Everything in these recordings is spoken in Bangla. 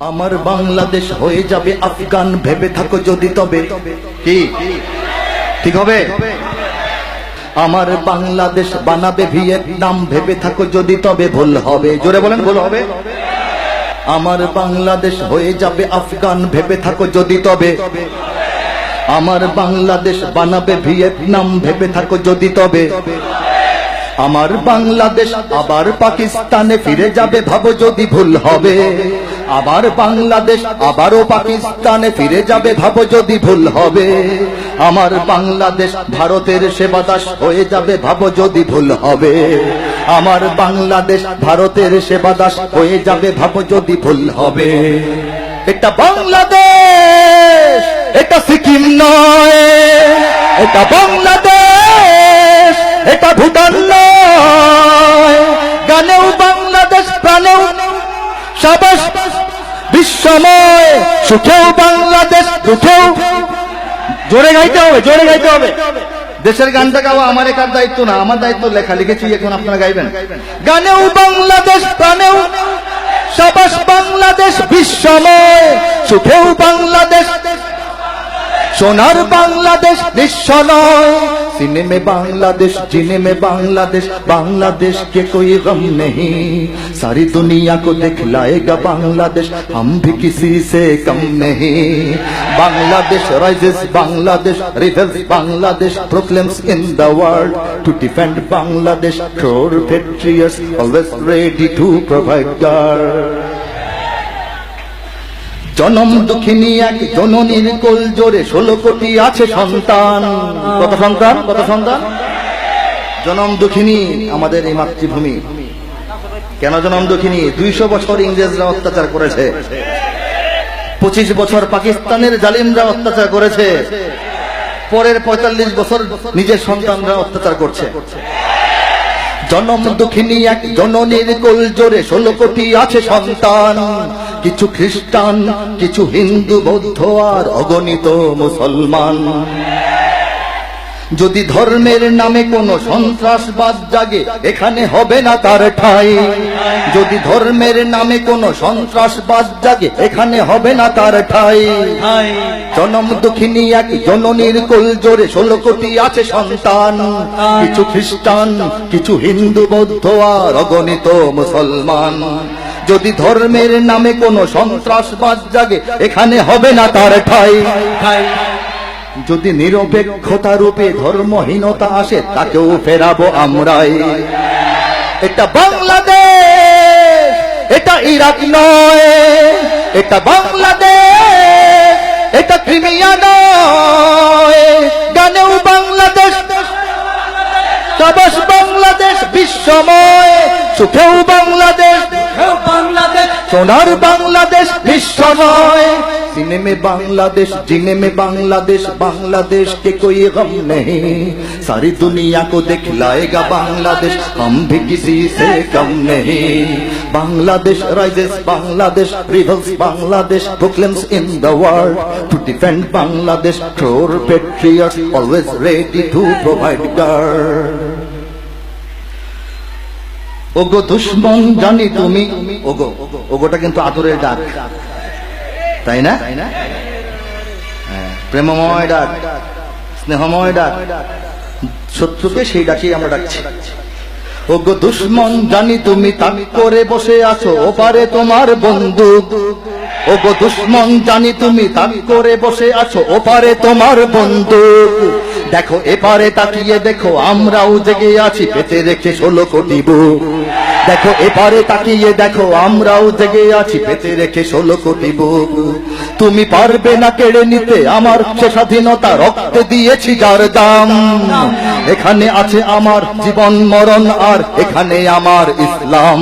আমার বাংলাদেশ হয়ে যাবে আফগান, ভেবে থাকো যদি তবে। কি? ঠিক হবে? আমার বাংলাদেশ বানাবে ভিয়েতনাম, ভেবে থাকো যদি তবে ভুল হবে। জোরে বলেন, ভুল হবে? আমার বাংলাদেশ হয়ে যাবে আফগান, ভেবে থাকো যদি তবে। আমার বাংলাদেশ বানাবে ভিয়েতনাম, ভেবে থাকো যদি তবে। আমার বাংলাদেশ আবার পাকিস্তানে ফিরে যাবে, ভাবো যদি ভুল হবে। আবার বাংলাদেশ, আবারও পাকিস্তানে ফিরে যাবে, ভাবো যদি ভুল হবে। আমার বাংলাদেশ ভারতের সেবাদাস হয়ে যাবে, ভাবো যদি ভুল হবে। আমার বাংলাদেশ ভারতের সেবাদাস হয়ে যাবে, ভাবো যদি ভুল হবে। এটা বাংলাদেশ, এটা সিকিম নয়, এটা বাংলাদেশ, এটা ভুটান নয়। গানেও বাংলাদেশ, প্রাণেও সাবাস বিশ্বময়, সুখেও বাংলাদেশ, দুঃখেও জোরে গাইতে হবে, জোরে গাইতে হবে। দেশের গানটা গাওয়া আমার একার দায়িত্ব না, আমার দায়িত্ব লেখা লিখেছি, এখন আপনারা গাইবেন। গানেও বাংলাদেশ, প্রাণেও সাবাস বাংলাদেশ, বিশ্বময়, সুখেও বাংলাদেশ সোনার বাংলাদেশ নিঃস্ব নয়। সিনেমে বাংলাদেশ, জিনেমে বাংলাদেশ বাংলাদেশ কে কই গম নেই। সারি দুনিয়া কো দেখলায়েগা বাংলাদেশ, হাম ভি কিসি সে কম নেই। Bangladesh rises, Bangladesh revels, Bangladesh proclaims in the world. To defend Bangladesh for patriots always ready to provide guard. জনম দুঃখিনী এক জননীর কোল জোরে ষোলো কোটি আছে সন্তান। কত সন্তান? কত সন্তান? জনম দুঃখিনী আমাদের এই মাতৃভূমি। কেন জনম দুঃখিনী? দুইশো বছর ইংরেজরা অত্যাচার করেছে। পঁচিশ বছর পাকিস্তানের জালিমরা অত্যাচার করেছে। পরের পঁয়তাল্লিশ বছর নিজের সন্তানরা অত্যাচার করছে। জনম দুঃখিনী এক জননীর কোল জোরে ষোলো কোটি আছে সন্তান। কিছু খ্রিস্টান, কিছু হিন্দু, বৌদ্ধ আর অগণিত মুসলমান। যদি ধর্মের নামে কোনো সন্ত্রাসবাদ জাগে, এখানে হবে না তার ঠাই। যদি ধর্মের নামে কোনো সন্ত্রাসবাদ জাগে, এখানে হবে না তার ঠাই। জনম দুঃখিনী এক জননীর কোল জোরে ষোলো কোটি আছে সন্তান। কিছু খ্রিস্টান, কিছু হিন্দু, বৌদ্ধ আর অগণিত মুসলমান। যদি ধর্মের নামে কোনো সন্ত্রাসবাদ জাগে, এখানে হবে না তার ঠাই। যদি নিরপেক্ষতা রূপে ধর্মহীনতা আসে, তাকেও ফেরাবো আমরাই। এটা বাংলাদেশ, এটা ইরাক নয়, এটা বাংলাদেশ, এটা ক্রিমিয়া নয়। গানেও বাংলাদেশ বাংলাদেশ, বিশ্বময়, সুখেও বাংলাদেশ। বাংলাদেশ সোনার বাংলাদেশ বিশ্বময় सीने में बांग्लादेश जीने में बांग्लादेश बांग्लादेश के कोई गम नहीं सारी दुनिया को दिखलाएगा बांग्लादेश हम भी किसी से कम नहीं Bangladesh rises Bangladesh revels Bangladesh proclaims in the world to defend Bangladesh true patriots always ready to provide guard ওগো দুশ্মন জানি তুমি। ওগো ওগোটা কিন্তু আদরের ডাক। তাই না? হ্যাঁ, প্রেমময় ডাক স্নেহময় ডাক। শত্রুকে সেই ডাকেই আমরা ডাকছি। ওগো দুশ্মন জানি তুমি তাক করে বসে আছো ওপারে তোমার বন্দুক ওগো দুশ্মন জানি তুমি তাক করে বসে আছো ওপারে তোমার বন্দুক দেখো এপারে তাকিয়ে দেখো আমরাও জেগে আছি পেতে রেখে ষোলো কোটি বুক। দেখো এপারে তাকিয়ে দেখো, আমরাও জেগে আছি পেতে রেখে ষোলো কোটি বুক। তুমি পারবে না কেড়ে নিতে, আমার সে স্বাধীনতা রক্ত দিয়েছি যার দাম। এখানে আছে আমার জীবন, মরণ আর এখানে আমার ইসলাম।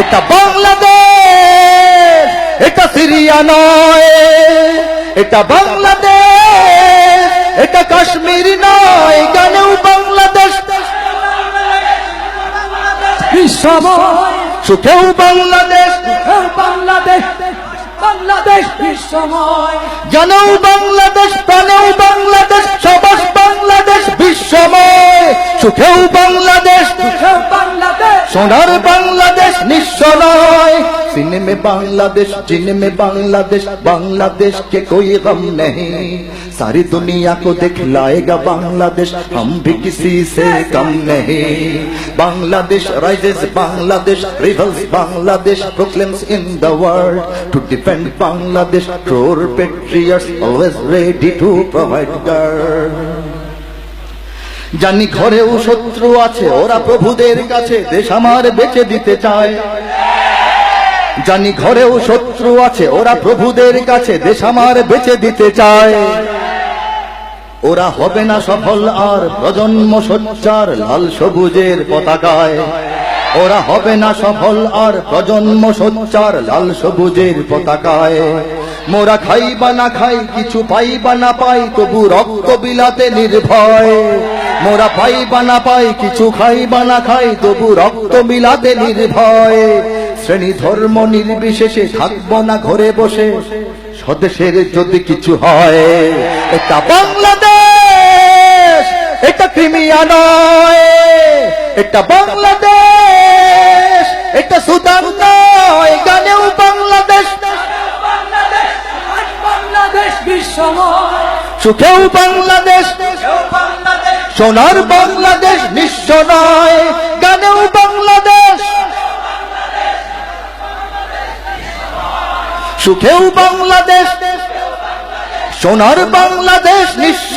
এটা বাংলাদেশ, এটা সিরিয়া নয়, এটা বাংলাদেশ, এটা কাশ্মীর নয়, গানেও বাংলাদেশ বিশ্বময় সুখেও বাংলাদেশ। বাংলাদেশ। বাংলাদেশ বিশ্বময়। জানেও বাংলাদেশ প্রাণেও বাংলাদেশ সবাস বাংলাদেশ বিশ্বময়। সুখেও বাংলাদেশ। বাংলাদেশ। সোনার বাংলাদেশ নিঃস্ব নয় सीने में बांग्लादेश जीने में बांग्लादेश बांग्लादेश के कोई गम नहीं सारी दुनिया को दिखलाएगा बांग्लादेश हम भी किसी से कम नहीं Bangladesh rises Bangladesh revels Bangladesh proclaims in the world to defend Bangladesh true patriots always ready to provide guard জানি ঘরেও শত্রু আছে ওরা প্রভুদের কাছে দেশ আমার বেঁচে দিতে চায় জানি ঘরেও শত্রু আছে, ওরা প্রভুদের কাছে দেশ আমার বেঁচে দিতে চায়। ওরা হবে না সফল আর প্রজন্ম সোচ্চার লাল সবুজের পতাকায়। ওরা হবে না সফল আর প্রজন্ম সোচ্চার লাল সবুজের পতাকায়। মোরা খাই বা না খাই, কিছু পাই বা না পাই, তবু রক্ত বিলাতে নির্ভয়। মোরা পাই বা না পাই, কিছু খাই বা না খাই, তবু রক্ত বিলাতে নির্ভয়। শ্রেণি ধর্ম নির্বিশেষে থাকব না ঘরে বসে। স্বদেশের যদি কিছু হয়, এটা বাংলাদেশ, এটা ক্রিমিয়া নয়। এটা বাংলাদেশ, এটা সুদান নয়। গানেও বাংলাদেশ। সুখেও বাংলাদেশ। সোনার বাংলাদেশ নিঃস্ব নয়। গানেও বাংলাদেশ। সুখেও বাংলাদেশ সোনার বাংলাদেশ নিঃস্ব